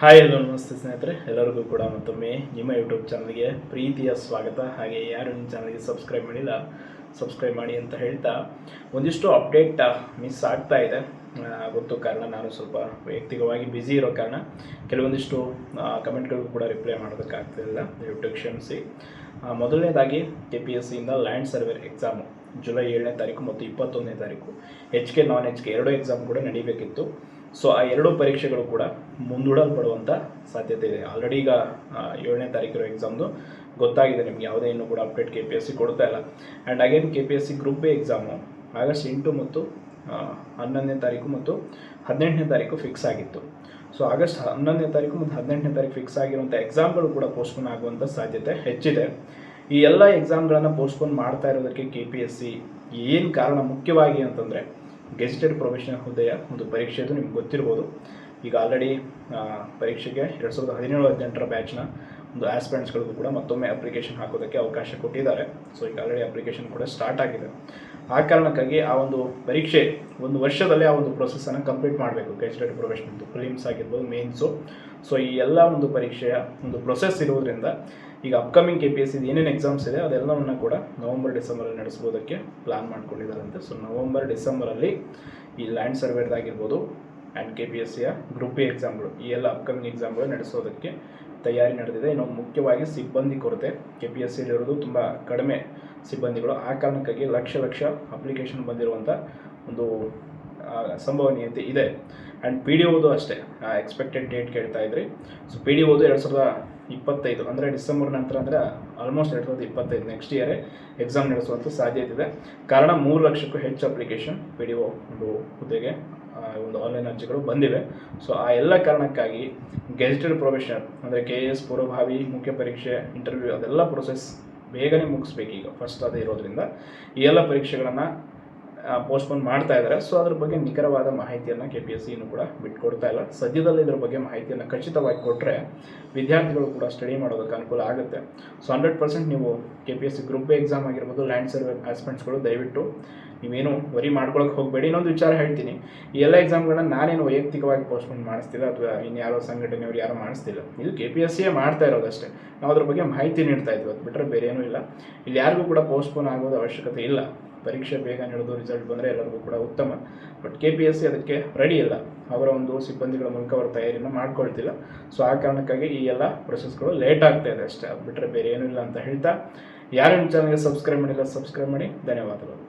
Hi hello ನಮಸ್ತೆ ಸ್ನೇಹಿತರೆ, ಎಲ್ಲರಿಗೂ ಕೂಡ ಮತ್ತೊಮ್ಮೆ ನಿಮ್ಮ ಯೂಟ್ಯೂಬ್ ಚಾನಲ್ಗೆ ಪ್ರೀತಿಯ ಸ್ವಾಗತ. ಹಾಗೆ ಯಾರು ನಿಮ್ಮ ಚಾನಲ್ಗೆ ಸಬ್ಸ್ಕ್ರೈಬ್ ಮಾಡಿಲ್ಲ ಸಬ್ಸ್ಕ್ರೈಬ್ ಮಾಡಿ ಅಂತ ಹೇಳ್ತಾ ಒಂದಿಷ್ಟು ಅಪ್ಡೇಟ್ ಮಿಸ್ ಆಗ್ತಾ ಇದೆ. ಗೊತ್ತು ಕಾರಣ ನಾನು ಸ್ವಲ್ಪ ವೈಯಕ್ತಿಕವಾಗಿ ಬ್ಯುಸಿ ಇರೋ ಕಾರಣ ಕೆಲವೊಂದಿಷ್ಟು ಕಮೆಂಟ್ಗಳಿಗೂ ಕೂಡ ರಿಪ್ಲೈ ಮಾಡೋದಕ್ಕಾಗ್ತಿಲ್ಲ ದಯವಿಟ್ಟು ಕ್ಷಮಿಸಿ. ಮೊದಲನೇದಾಗಿ ಕೆ ಪಿ ಎಸ್ ಸಿಯಿಂದ ಲ್ಯಾಂಡ್ ಸರ್ವೇರ್ ಎಕ್ಸಾಮು ಜುಲೈ ಏಳನೇ ತಾರೀಕು ಮತ್ತು ಇಪ್ಪತ್ತೊಂದನೇ ತಾರೀಕು. H K non H K ಎರಡು ಎಕ್ಸಾಮ್ ಕೂಡ ನಡೀಬೇಕಿತ್ತು. ಸೊ ಆ ಎರಡು ಪರೀಕ್ಷೆಗಳು ಕೂಡ ಮುಂದೂಡಲ್ಪಡುವಂಥ ಸಾಧ್ಯತೆ ಇದೆ. ಆಲ್ರೆಡಿ ಈಗ ಏಳನೇ ತಾರೀಕಿರೋ ಎಕ್ಸಾಮ್ದು ಗೊತ್ತಾಗಿದೆ ನಿಮ್ಗೆ, ಯಾವುದೇ ಇನ್ನೂ ಕೂಡ update K P S C ಕೊಡ್ತಾ ಇಲ್ಲ. And again K P S C group A exam August ಎಂಟು ಮತ್ತು ಹನ್ನೊಂದನೇ ತಾರೀಕು ಮತ್ತು ಹದಿನೆಂಟನೇ ತಾರೀಕು ಫಿಕ್ಸ್ ಆಗಿತ್ತು. ಸೊ ಆಗಸ್ಟ್ ಹನ್ನೊಂದನೇ ತಾರೀಕು ಮತ್ತು ಹದಿನೆಂಟನೇ ತಾರೀಕು ಫಿಕ್ಸ್ ಆಗಿರುವಂಥ ಎಕ್ಸಾಮ್ಗಳು ಕೂಡ ಪೋಸ್ಟ್ಪೋನ್ ಆಗುವಂಥ ಸಾಧ್ಯತೆ ಹೆಚ್ಚಿದೆ. ಈ ಎಲ್ಲ ಎಕ್ಸಾಮ್ಗಳನ್ನು ಪೋಸ್ಟ್ಪೋನ್ ಮಾಡ್ತಾ ಇರೋದಕ್ಕೆ ಕೆ ಪಿ ಎಸ್ ಸಿ ಏನು ಕಾರಣ ಮುಖ್ಯವಾಗಿ ಅಂತಂದರೆ, ಗೆಜಿಟೆಡ್ ಪ್ರೊಫೆಷನಲ್ ಹುದ್ದೆಯ ಒಂದು ಪರೀಕ್ಷೆ ಅದು ನಿಮ್ಗೆ ಗೊತ್ತಿರ್ಬೋದು. ಈಗ ಆಲ್ರೆಡಿ ಪರೀಕ್ಷೆಗೆ ಎರಡು ಸಾವಿರದ ಹದಿನೇಳು ಹದಿನೆಂಟರ ಬ್ಯಾಚ್ನ ಒಂದು ಆಸ್ಪಿರೆಂಟ್ಸ್ಗಳಿಗೂ ಕೂಡ ಮತ್ತೊಮ್ಮೆ ಅಪ್ಲಿಕೇಶನ್ ಹಾಕೋದಕ್ಕೆ ಅವಕಾಶ ಕೊಟ್ಟಿದ್ದಾರೆ. ಸೊ ಈಗ ಆಲ್ರೆಡಿ ಅಪ್ಲಿಕೇಶನ್ ಕೂಡ ಸ್ಟಾರ್ಟ್ ಆಗಿದೆ. ಆ ಕಾರಣಕ್ಕಾಗಿ ಆ ಒಂದು ಪರೀಕ್ಷೆ, ಒಂದು ವರ್ಷದಲ್ಲೇ ಆ ಒಂದು ಪ್ರೊಸೆಸನ್ನು ಕಂಪ್ಲೀಟ್ ಮಾಡಬೇಕು. ಗೆಜೆಟೆಡ್ ಪ್ರೊಫೆಷನ್ ಫಿಲಿಮ್ಸ್ ಆಗಿರ್ಬೋದು ಮೇನ್ಸು ಸೊ ಈ ಎಲ್ಲ ಒಂದು ಪರೀಕ್ಷೆಯ ಒಂದು ಪ್ರೊಸೆಸ್ ಇರೋದ್ರಿಂದ ಈಗ ಅಪ್ಕಮಿಂಗ್ ಕೆ ಪಿ ಎಸ್ ಏನೇನು ಎಕ್ಸಾಮ್ಸ್ ಇದೆ, ಅದೆಲ್ಲವನ್ನು ಕೂಡ ನವಂಬರ್ ಡಿಸೆಂಬರಲ್ಲಿ ನಡೆಸ್ಬೋದಕ್ಕೆ ಪ್ಲಾನ್ ಮಾಡ್ಕೊಂಡಿದ್ದಾರಂತೆ. ಸೊ ನವಂಬರ್ ಡಿಸೆಂಬರಲ್ಲಿ ಈ ಲ್ಯಾಂಡ್ ಸರ್ವೇದಾಗಿರ್ಬೋದು ಆ್ಯಂಡ್ ಕೆ ಪಿ ಎಸ್ ಸಿಯ ಗ್ರೂಪ್ ಎ ಎಕ್ಸಾಮ್ಗಳು ಈ ಎಲ್ಲ ಅಪ್ಕಮಿಂಗ್ ಎಕ್ಸಾಮ್ಗಳು ನಡೆಸೋದಕ್ಕೆ ತಯಾರಿ ನಡೆದಿದೆ. ಇನ್ನು ಮುಖ್ಯವಾಗಿ ಸಿಬ್ಬಂದಿ ಕೊರತೆ. ಕೆ ಪಿ ಎಸ್ ಸಿಲಿರೋದು ತುಂಬ ಕಡಿಮೆ ಸಿಬ್ಬಂದಿಗಳು. ಆ ಕಾರಣಕ್ಕಾಗಿ ಲಕ್ಷ ಲಕ್ಷ ಅಪ್ಲಿಕೇಶನ್ ಬಂದಿರುವಂಥ ಒಂದು ಸಂಭವನೀಯತೆ ಇದೆ. ಆ್ಯಂಡ್ ಪಿ ಡಿ ಓದು ಅಷ್ಟೇ. ಎಕ್ಸ್ಪೆಕ್ಟೆಡ್ ಡೇಟ್ ಕೇಳ್ತಾ ಇದ್ರಿ. ಸೊ ಪಿ ಡಿ ಓದು ಎರಡು ಸಾವಿರದ ಇಪ್ಪತ್ತೈದು, ಅಂದರೆ ಡಿಸೆಂಬರ್ ನಂತರ ಅಂದರೆ ಆಲ್ಮೋಸ್ಟ್ ಎರಡು ಸಾವಿರದ ಇಪ್ಪತ್ತೈದು ನೆಕ್ಸ್ಟ್ ಇಯರೇ ಎಕ್ಸಾಮ್ ನಡೆಸುವಂಥ ಸಾಧ್ಯತೆ ಇದೆ ಕಾರಣ ಮೂರು ಲಕ್ಷಕ್ಕೂ ಹೆಚ್ಚು ಅಪ್ಲಿಕೇಶನ್ ಪಿ ಡಿ ಒ ಒಂದು ಹುದ್ದೆಗೆ ಒಂದು ಆನ್ಲೈನ್ ಅರ್ಜಿಗಳು ಬಂದಿವೆ. ಸೊ ಆ ಎಲ್ಲ ಕಾರಣಕ್ಕಾಗಿ ಗೆಜೆಟೆಡ್ ಪ್ರೊಫೆಷನಲ್ ಅಂದರೆ ಕೆ ಎ ಎಸ್ ಪೂರ್ವಭಾವಿ, ಮುಖ್ಯ ಪರೀಕ್ಷೆ ಇಂಟರ್ವ್ಯೂ ಅದೆಲ್ಲ ಪ್ರೊಸೆಸ್ ಬೇಗನೆ ಮುಗಿಸ್ಬೇಕು ಈಗ ಫಸ್ಟ್ ಅದೇ ಇರೋದ್ರಿಂದ. ಈ ಎಲ್ಲ ಪರೀಕ್ಷೆಗಳನ್ನು ಪೋಸ್ಟ್ಪೋನ್ ಮಾಡ್ತಾ ಇದ್ದಾರೆ. ಸೊ ಅದ್ರ ಬಗ್ಗೆ ನಿಖರವಾದ ಮಾಹಿತಿಯನ್ನು ಕೆ ಪಿ ಎಸ್ ಸಿನೂ ಕೂಡ ಬಿಟ್ಕೊಡ್ತಾ ಇಲ್ಲ. ಸದ್ಯದಲ್ಲೇ ಇದ್ರ ಬಗ್ಗೆ ಮಾಹಿತಿಯನ್ನು ಖಚಿತವಾಗಿ ಕೊಟ್ಟರೆ ವಿದ್ಯಾರ್ಥಿಗಳು ಕೂಡ ಸ್ಟಡಿ ಮಾಡೋದಕ್ಕೆ ಅನುಕೂಲ ಆಗುತ್ತೆ. ಸೊ ಹಂಡ್ರೆಡ್ ಪರ್ಸೆಂಟ್ ನೀವು K P S C group exam ಆಗಿರ್ಬೋದು ಲ್ಯಾಂಡ್ ಸರ್ವೆ ಆಸ್ಪೆಂಟ್ಸ್ಗಳು ದಯವಿಟ್ಟು ನೀವೇನು ವರಿ ಮಾಡ್ಕೊಳಕ್ಕೆ ಹೋಗಬೇಡಿ. ಇನ್ನೊಂದು ವಿಚಾರ ಹೇಳ್ತೀನಿ. ಈ ಎಲ್ಲ ಎಕ್ಸಾಮ್ಗಳನ್ನ ನಾನೇನು ವೈಯಕ್ತಿಕವಾಗಿ ಪೋಸ್ಟ್ಪೋನ್ ಮಾಡಿಸ್ತಿಲ್ಲ ಅಥವಾ ಇನ್ಯಾರೋ ಸಂಘಟನೆಯವರು ಯಾರು ಮಾಡಿಸ್ತಿಲ್ಲ. ಇದು ಕೆ ಪಿ ಎಸ್ ಸಿಯೇ ಮಾಡ್ತಾ ಇರೋದಷ್ಟೇ. ನಾವು ಅದ್ರ ಬಗ್ಗೆ ಮಾಹಿತಿ ನೀಡ್ತಾ ಇದ್ವಿ. ಅದು ಬಿಟ್ಟರೆ ಬೇರೆ ಏನೂ ಇಲ್ಲ. ಇಲ್ಲಿ ಯಾರಿಗೂ ಕೂಡ ಪೋಸ್ಟ್ಪೋನ್ ಆಗೋದು ಅವಶ್ಯಕತೆ ಇಲ್ಲ. ಪರೀಕ್ಷೆ ಬೇಗ ನಡೆದು ರಿಸಲ್ಟ್ ಬಂದರೆ ಎಲ್ಲರಿಗೂ ಕೂಡ ಉತ್ತಮ. But K P S C ಅದಕ್ಕೆ ರೆಡಿ ಇಲ್ಲ. ಅವರ ಒಂದು ಸಿಬ್ಬಂದಿಗಳ ಮೂಲಕ ಅವರ ತಯಾರಿಯನ್ನು ಮಾಡ್ಕೊಳ್ತಿಲ್ಲ. ಸೊ ಆ ಕಾರಣಕ್ಕಾಗಿ ಈ ಎಲ್ಲ ಪ್ರೊಸೆಸ್ಗಳು ಲೇಟ್ ಆಗ್ತಾ ಇದೆ ಅಷ್ಟೇ. ಅದು ಬಿಟ್ಟರೆ ಬೇರೆ ಏನೂ ಇಲ್ಲ ಅಂತ ಹೇಳ್ತಾ. ಯಾರು ನಿಮ್ಮ ಚಾನಲ್ಗೆ ಸಬ್ಸ್ಕ್ರೈಬ್ ಮಾಡಿಲ್ಲ ಸಬ್ಸ್ಕ್ರೈಬ್ ಮಾಡಿ. ಧನ್ಯವಾದಗಳು.